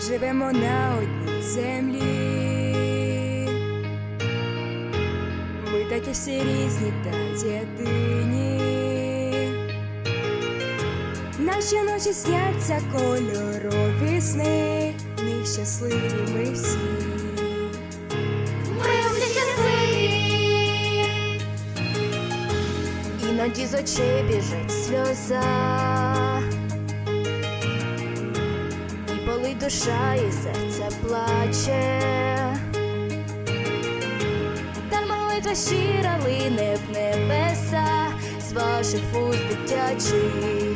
живемо на одній землі. Ми такі всі різні та єдині. Наші ночі сняться кольорові сни, них щасливі ми всі. Ми. Іноді з очей біжить сльоза. Болить душа, і серце плаче. Та молитва щира лине в небеса з ваших вуст дитячих.